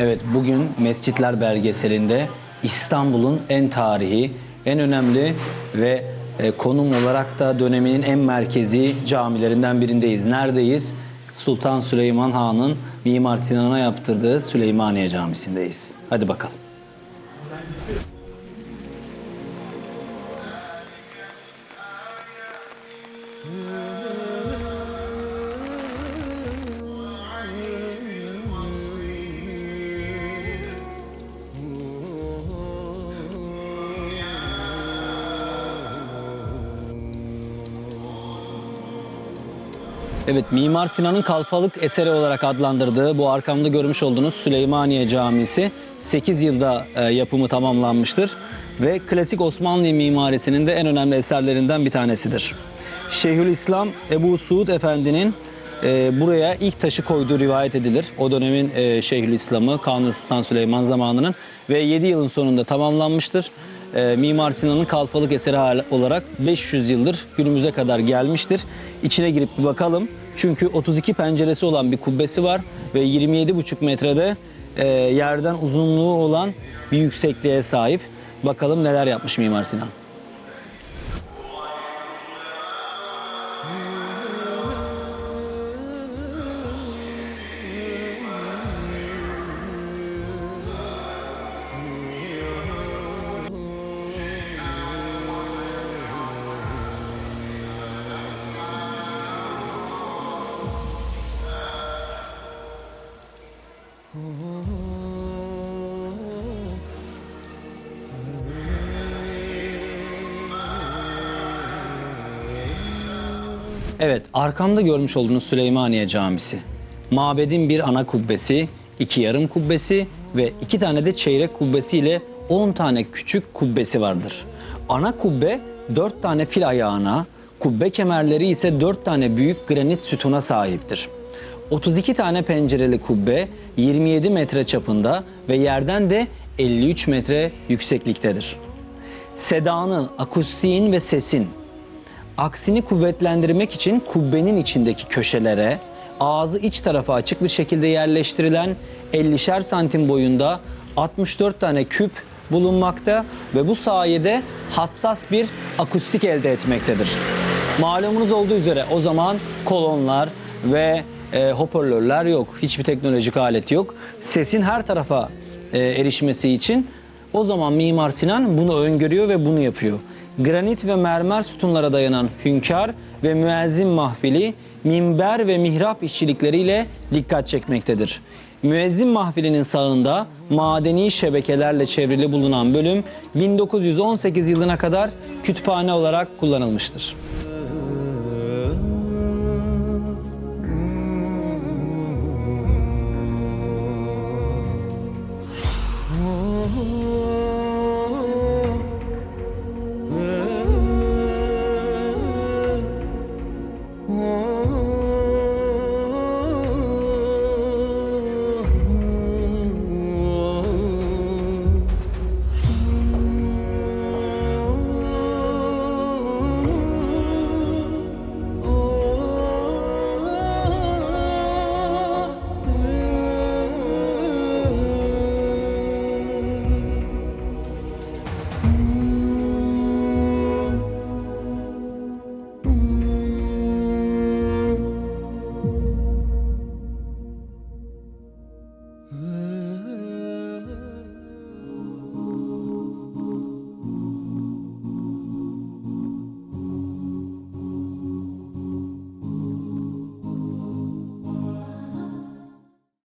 Evet bugün Mescitler belgeselinde İstanbul'un en tarihi, en önemli ve e, konum olarak da döneminin en merkezi camilerinden birindeyiz. Neredeyiz? Sultan Süleyman Han'ın Mimar Sinan'a yaptırdığı Süleymaniye Camisi'ndeyiz. Hadi bakalım. Evet, Mimar Sinan'ın kalfalık eseri olarak adlandırdığı bu arkamda görmüş olduğunuz Süleymaniye Camisi 8 yılda e, yapımı tamamlanmıştır ve klasik Osmanlı mimarisinin de en önemli eserlerinden bir tanesidir. Şeyhülislam Ebu Suud Efendi'nin e, buraya ilk taşı koyduğu rivayet edilir. O dönemin e, Şeyhülislam'ı Kanuni Sultan Süleyman zamanının ve 7 yılın sonunda tamamlanmıştır. E, Mimar Sinan'ın kalfalık eseri olarak 500 yıldır günümüze kadar gelmiştir. İçine girip bir bakalım. Çünkü 32 penceresi olan bir kubbesi var ve 27,5 metrede e, yerden uzunluğu olan bir yüksekliğe sahip. Bakalım neler yapmış Mimar Sinan. Evet, arkamda görmüş olduğunuz Süleymaniye Camisi. Mabedin bir ana kubbesi, iki yarım kubbesi ve iki tane de çeyrek kubbesi ile 10 tane küçük kubbesi vardır. Ana kubbe 4 tane fil ayağına, kubbe kemerleri ise 4 tane büyük granit sütuna sahiptir. 32 tane pencereli kubbe 27 metre çapında ve yerden de 53 metre yüksekliktedir. Sedanın, akustiğin ve sesin Aksini kuvvetlendirmek için kubbenin içindeki köşelere ağzı iç tarafa açık bir şekilde yerleştirilen 50'şer santim boyunda 64 tane küp bulunmakta ve bu sayede hassas bir akustik elde etmektedir. Malumunuz olduğu üzere o zaman kolonlar ve e, hoparlörler yok. Hiçbir teknolojik alet yok. Sesin her tarafa e, erişmesi için o zaman Mimar Sinan bunu öngörüyor ve bunu yapıyor. Granit ve mermer sütunlara dayanan hünkâr ve müezzin mahfili minber ve mihrap işçilikleriyle dikkat çekmektedir. Müezzin mahfilinin sağında madeni şebekelerle çevrili bulunan bölüm 1918 yılına kadar kütüphane olarak kullanılmıştır.